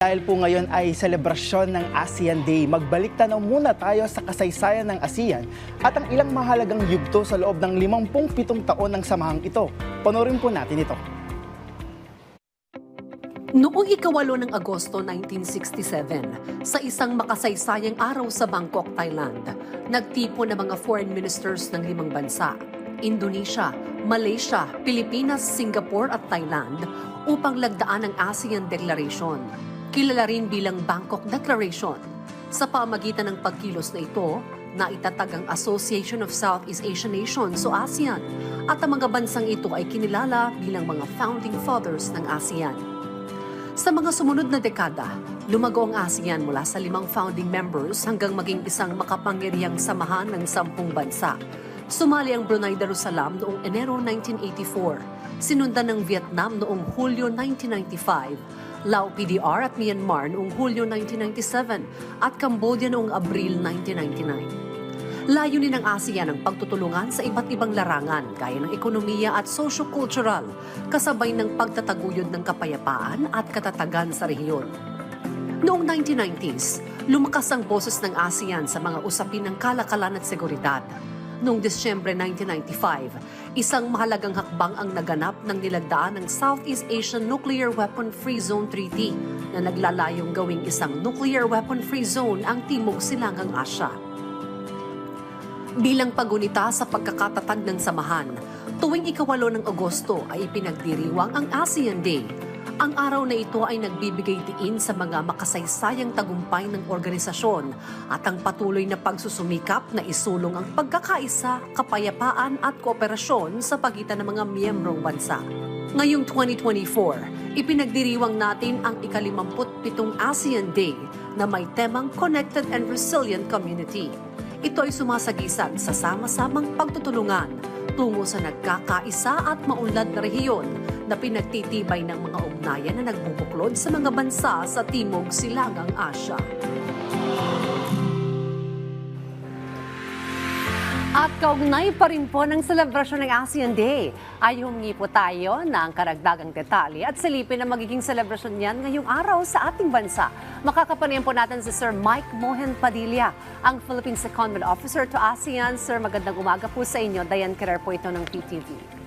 Dahil po ngayon ay selebrasyon ng ASEAN Day, magbalik tanaw muna tayo sa kasaysayan ng ASEAN at ang ilang mahalagang yugto sa loob ng 57 taon ng samahang ito. Panorin po natin ito. Noong ikawalo ng Agosto 1967, sa isang makasaysayang araw sa Bangkok, Thailand, nagtipon ng mga foreign ministers ng limang bansa, Indonesia, Malaysia, Pilipinas, Singapore at Thailand upang lagdaan ang ASEAN Declaration, kilala rin bilang Bangkok Declaration. Sa pamagitan ng pagkilos na ito, naitatag ang Association of Southeast Asian Nations o ASEAN at ang mga bansang ito ay kinilala bilang mga founding fathers ng ASEAN. Sa mga sumunod na dekada, lumago ang ASEAN mula sa limang founding members hanggang maging isang makapangyarihang samahan ng sampung bansa. Sumali ang Brunei Darussalam noong Enero 1984, sinundan ng Vietnam noong Hulyo 1995, Lao PDR at Myanmar noong Hulyo 1997 at Cambodia noong Abril 1999. Layunin ng ASEAN ang pagtutulungan sa iba't ibang larangan gaya ng ekonomiya at socio-cultural, kasabay ng pagtataguyod ng kapayapaan at katatagan sa rehiyon. Noong 1990s, lumakas ang boses ng ASEAN sa mga usapin ng kalakalan at seguridad. Noong Disyembre 1995, isang mahalagang hakbang ang naganap ng nilagdaan ng Southeast Asian Nuclear Weapon Free Zone Treaty na naglalayong gawing isang nuclear weapon free zone ang Timog Silangang Asya. Bilang pagunita sa pagkakatatag ng samahan, tuwing ikawalo ng Agosto ay ipinagdiriwang ang ASEAN Day. Ang araw na ito ay nagbibigay diin sa mga makasaysayang tagumpay ng organisasyon at ang patuloy na pagsusumikap na isulong ang pagkakaisa, kapayapaan at kooperasyon sa pagitan ng mga miyembrong bansa. Ngayong 2024, ipinagdiriwang natin ang ikalimamputpitong ASEAN Day na may temang Connected and Resilient Community. Ito ay sumasagisag sa sama-samang pagtutulungan tungo sa nagkakaisa at maunlad na rehiyon na pinagtitibay ng mga ugnayan na nagbubuklod sa mga bansa sa Timog Silangang Asya. At kaugnay pa rin po ng selebrasyon ng ASEAN Day ay humingi po tayo ng karagdagang detalye at silipin ang magiging selebrasyon niyan ngayong araw sa ating bansa. Makakapanayan po natin si Sir Mike Mohen Padilla, ang Philippine Secondment Officer to ASEAN. Sir, magandang umaga po sa inyo. Diane Kerr po ito ng PTV.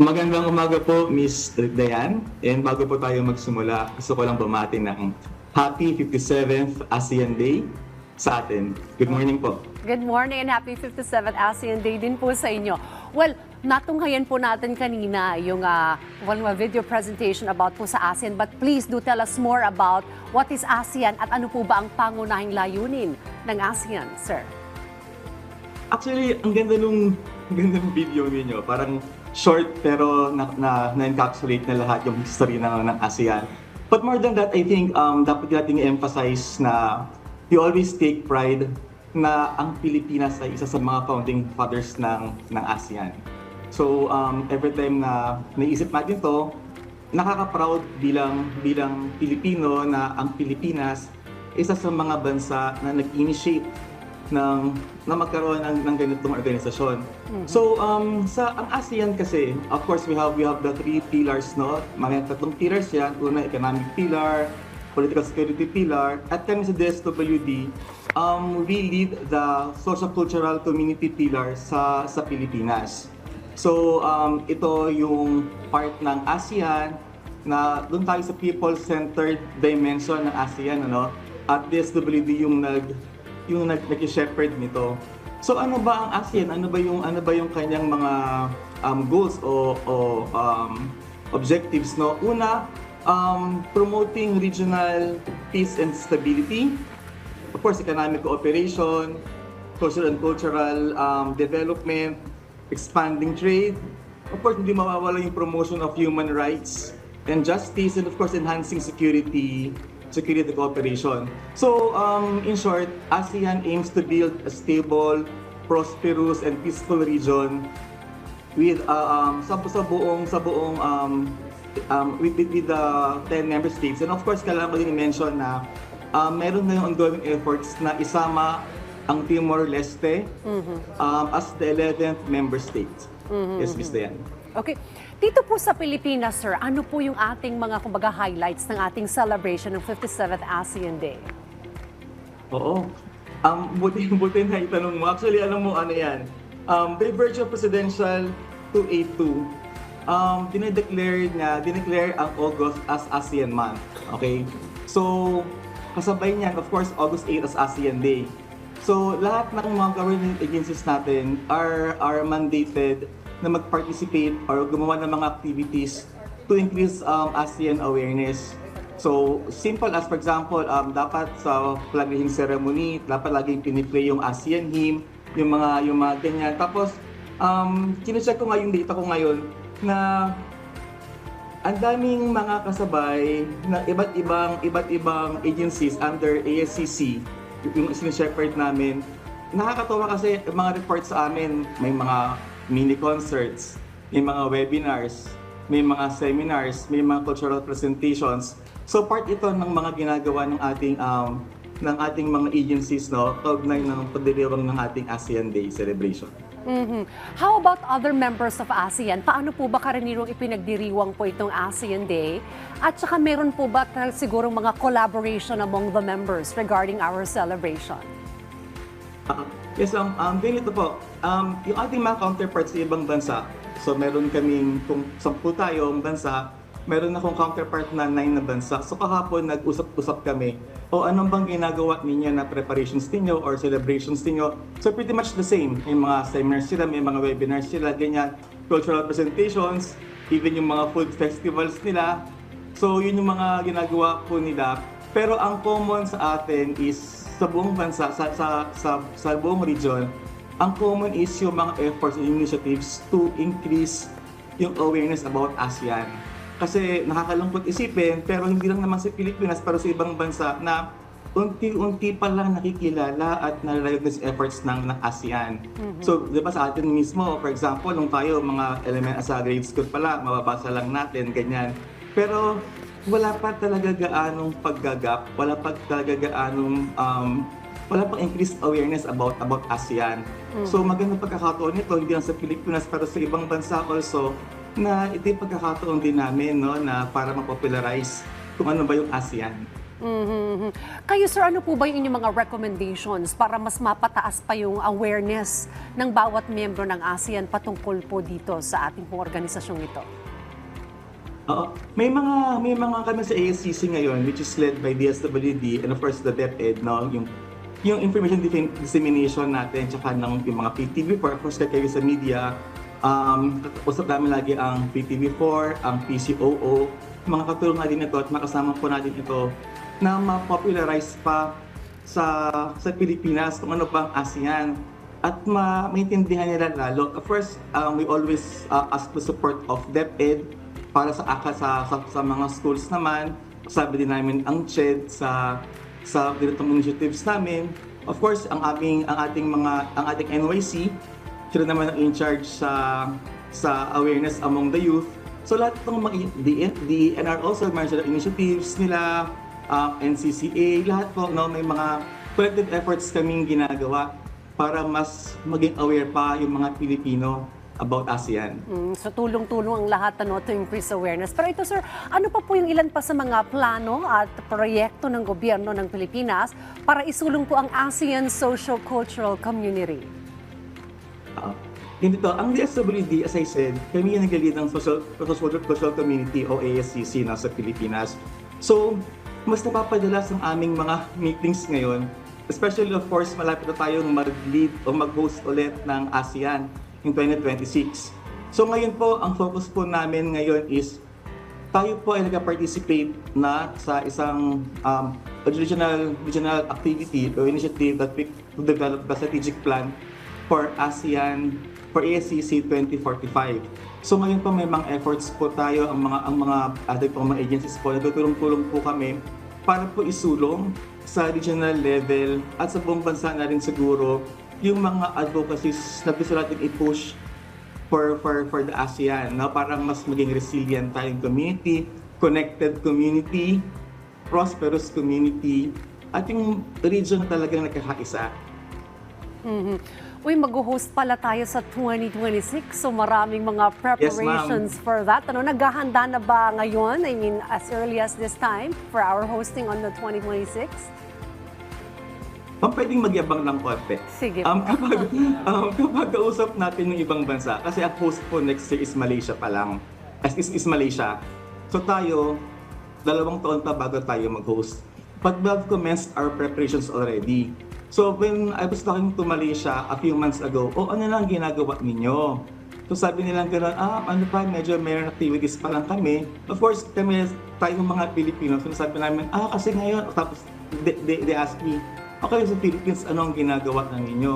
Magandang umaga po, Miss Dayan. And bago po tayo magsimula, gusto ko lang bumati ng Happy 57th ASEAN Day sa atin. Good morning po. Good morning and happy 57th ASEAN Day din po sa inyo. Well, natunghayan po natin kanina yung uh, well, video presentation about po sa ASEAN but please do tell us more about what is ASEAN at ano po ba ang pangunahing layunin ng ASEAN, sir? Actually, ang ganda nung ang ganda ng video ninyo. Parang short pero na, na, na-encapsulate na lahat yung history ng, ng ASEAN. But more than that, I think um, dapat natin i-emphasize na we always take pride na ang Pilipinas ay isa sa mga founding fathers ng, ng ASEAN. So um, every time na naisip natin to, nakaka-proud bilang bilang Pilipino na ang Pilipinas isa sa mga bansa na nag-initiate ng na magkaroon ng, ng ganitong organisasyon. So um sa ang ASEAN kasi, of course we have we have the three pillars no. Mga tatlong pillars yan. Una economic pillar, political security pillar, at kami sa DSWD, um, we lead the social-cultural community pillar sa sa Pilipinas. So um, ito yung part ng ASEAN na doon tayo sa people-centered dimension ng ASEAN ano at DSWD yung nag yung nag nag-shepherd nito. So ano ba ang ASEAN? Ano ba yung ano ba yung kanyang mga um, goals o, o um, objectives no? Una, um, promoting regional peace and stability. Of course, economic cooperation, social and cultural um, development, expanding trade. Of course, hindi mawawala yung promotion of human rights and justice, and of course, enhancing security security cooperation. So, um, in short, ASEAN aims to build a stable, prosperous, and peaceful region with uh, um, sa, sa buong sa buong um, um, with, with, with the 10 member states. And of course, kailangan ko din i-mention na um, meron na yung ongoing efforts na isama ang Timor-Leste um, as the 11th member state. Yes, Miss Dayan. Okay. Dito po sa Pilipinas, sir, ano po yung ating mga kumbaga highlights ng ating celebration ng 57th ASEAN Day? Oo. Um, buti, buti na itanong mo. Actually, alam mo ano yan. Um, by virtue of Presidential 282, um, dinedeclare na, dineclare ang August as ASEAN Month. Okay? So, kasabay niyan, of course, August 8 as ASEAN Day. So, lahat ng mga government agencies natin are, are mandated na mag-participate or gumawa ng mga activities to increase um, ASEAN awareness. So, simple as for example, um, dapat sa flag raising ceremony, dapat laging piniplay yung ASEAN hymn, yung mga, yung mga ganyan. Tapos, um, chinecheck ko nga yung data ko ngayon na ang daming mga kasabay na iba't ibang iba't ibang agencies under ASCC yung sineshepherd namin. Nakakatawa kasi mga reports sa amin, may mga mini concerts, may mga webinars, may mga seminars, may mga cultural presentations. So part ito ng mga ginagawa ng ating um, ng ating mga agencies no, kaugnay ng pagdiriwang ng ating ASEAN Day celebration. Mhm. How about other members of ASEAN? Paano po ba karinirong ipinagdiriwang po itong ASEAN Day? At saka meron po ba siguro mga collaboration among the members regarding our celebration? Ah, yes, um, um, ganito po. Um, yung ating mga counterparts sa ibang bansa, so meron kaming, kung sampu tayong bansa, meron akong counterpart na nine na bansa. So kahapon, nag-usap-usap kami, o anong bang ginagawa ninyo na preparations ninyo or celebrations ninyo. So pretty much the same. May mga seminars sila, may mga webinars sila, ganyan. Cultural presentations, even yung mga food festivals nila. So yun yung mga ginagawa po nila. Pero ang common sa atin is sa buong bansa, sa, sa, sa, sa buong region, ang common is yung mga efforts and initiatives to increase yung awareness about ASEAN. Kasi nakakalungkot isipin, pero hindi lang naman sa Pilipinas, pero sa ibang bansa na unti-unti pa lang nakikilala at na-recognize efforts ng, ng ASEAN. So, di ba sa atin mismo, for example, nung tayo, mga element sa grade school pa lang, mababasa lang natin, ganyan. Pero wala pa talaga gaanong paggagap, wala pa talaga gaanong um, wala pang increased awareness about about ASEAN. So magandang pagkakataon nito hindi lang sa Pilipinas pero sa ibang bansa also na ito yung pagkakataon din namin no na para mapopularize kung ano ba yung ASEAN. Mhm. Kayo sir, ano po ba yung inyong mga recommendations para mas mapataas pa yung awareness ng bawat miyembro ng ASEAN patungkol po dito sa ating pong organisasyong ito? Oo. May mga may mga kami sa ASCC ngayon which is led by DSWD and of course the DepEd no? Yung yung information dis- dissemination natin tsaka ng yung mga PTV4 of course kayo sa media um usap namin lagi ang PTV4 ang PCOO mga katulong natin ito at makasama po natin ito na ma-popularize pa sa sa Pilipinas kung ano ba ang ASEAN. At ma maintindihan nila lalo. Of course, um, we always uh, ask the support of DepEd para sa aka sa, sa, sa mga schools naman. Sabi din namin ang CHED sa sa ganitong initiatives namin. Of course, ang aming ang ating mga ang ating NYC sila naman ang in charge sa sa awareness among the youth. So lahat ng mga the, the NR also meron sila initiatives nila, uh, NCCA, lahat po no may mga collective efforts kaming ginagawa para mas maging aware pa yung mga Pilipino about ASEAN. Mm, so tulong-tulong ang lahat ano, to increase awareness. Pero ito sir, ano pa po yung ilan pa sa mga plano at proyekto ng gobyerno ng Pilipinas para isulong po ang ASEAN Socio-Cultural Community? Uh, ganito, ang DSWD, as I said, kami yung nag-lead ng social, social, social community o ASCC na sa Pilipinas. So, mas napapadala ang aming mga meetings ngayon. Especially, of course, malapit na tayong mag-lead o mag-host ulit ng ASEAN in 2026. So ngayon po, ang focus po namin ngayon is tayo po ay nag-participate na sa isang um, regional, regional activity or initiative that we to develop the strategic plan for ASEAN, for ASCC 2045. So ngayon po may mga efforts po tayo, ang mga, ang mga ating po mga agencies po, nagtutulong-tulong po kami para po isulong sa regional level at sa buong bansa na rin siguro yung mga advocacies na gusto natin i-push for for for the ASEAN no para mas maging resilient tayong community, connected community, prosperous community at yung region talagang nagkakaisa. Mhm. Uy, mag-host pala tayo sa 2026. So maraming mga preparations for that. Ano, naghahanda na ba ngayon? I mean, as early as this time for our hosting on the 2026? Ma'am, pwedeng magyabang ng konti. Sige. Um, kapag, um, kapag kausap natin ng ibang bansa, kasi ang host po next year is Malaysia pa lang. As is, is Malaysia. So tayo, dalawang taon pa bago tayo mag-host. But we have commenced our preparations already. So when I was talking to Malaysia a few months ago, oh ano lang ginagawa ninyo? So sabi nila gano'n, ah ano pa, medyo mayroon activities pa lang kami. Of course, kami tayong mga Pilipino, so sabi namin, ah kasi ngayon, tapos they, they, they asked me, okay sa Philippines, ano ang ginagawa ng ninyo?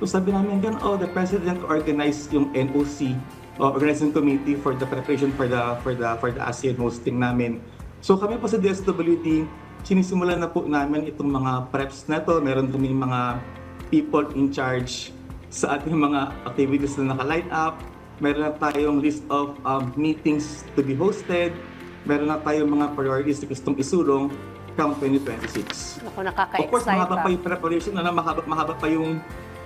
So sabi namin gano'n, oh the President organized yung NOC, o Organizing Committee for the preparation for the for the for the ASEAN hosting namin. So kami po sa DSWD, sinisimulan na po namin itong mga preps na to. Meron kami mga people in charge sa ating mga activities na naka-line up. Meron na tayong list of um, meetings to be hosted. Meron na tayong mga priorities na gustong isulong come 2026. Ako, Of course, mahaba ah. pa yung preparation, ano, mahaba, mahaba pa yung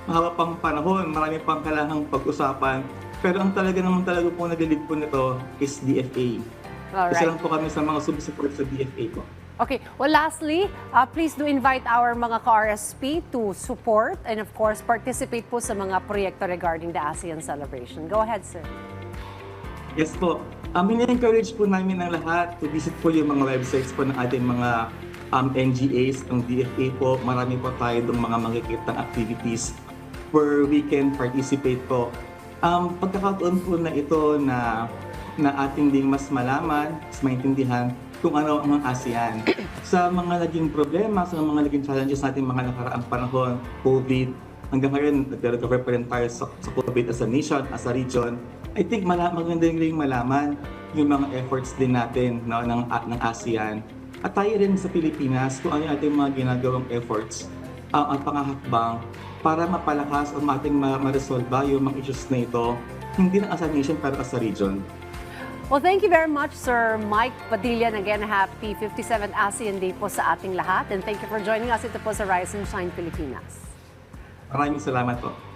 mahaba pang panahon, marami pang kailangang pag-usapan. Pero ang talaga naman talaga po nag-lead po nito is DFA. Isa Alright. lang po kami sa mga sub-support sa DFA po. Okay. Well, lastly, uh, please do invite our mga ka-RSP to support and of course participate po sa mga proyekto regarding the ASEAN celebration. Go ahead, sir. Yes po. Um, encourage po namin ang lahat to visit po yung mga websites po ng ating mga um, NGAs, ng DFA po. Marami po tayo doon mga makikitang activities where we can participate po. Um, pagkakataon po na ito na na ating ding mas malaman, mas maintindihan kung ano ang ASEAN. sa mga naging problema, sa mga naging challenges natin mga nakaraang panahon, COVID, hanggang ngayon, nag-recover pa rin tayo sa, sa COVID as a nation, as a region. I think mala maganda rin malaman yung mga efforts din natin no, ng, at ng ASEAN. At tayo rin sa Pilipinas, kung ano yung ating mga ginagawang efforts ang ang pangahakbang para mapalakas o ating ma- ma-resolve yung mga issues na ito, hindi lang as a nation pero as a region. Well, thank you very much, Sir Mike Padilla. And again, happy 57th ASEAN Day po sa ating lahat. And thank you for joining us ito po sa Rise and Shine Pilipinas. Maraming salamat po.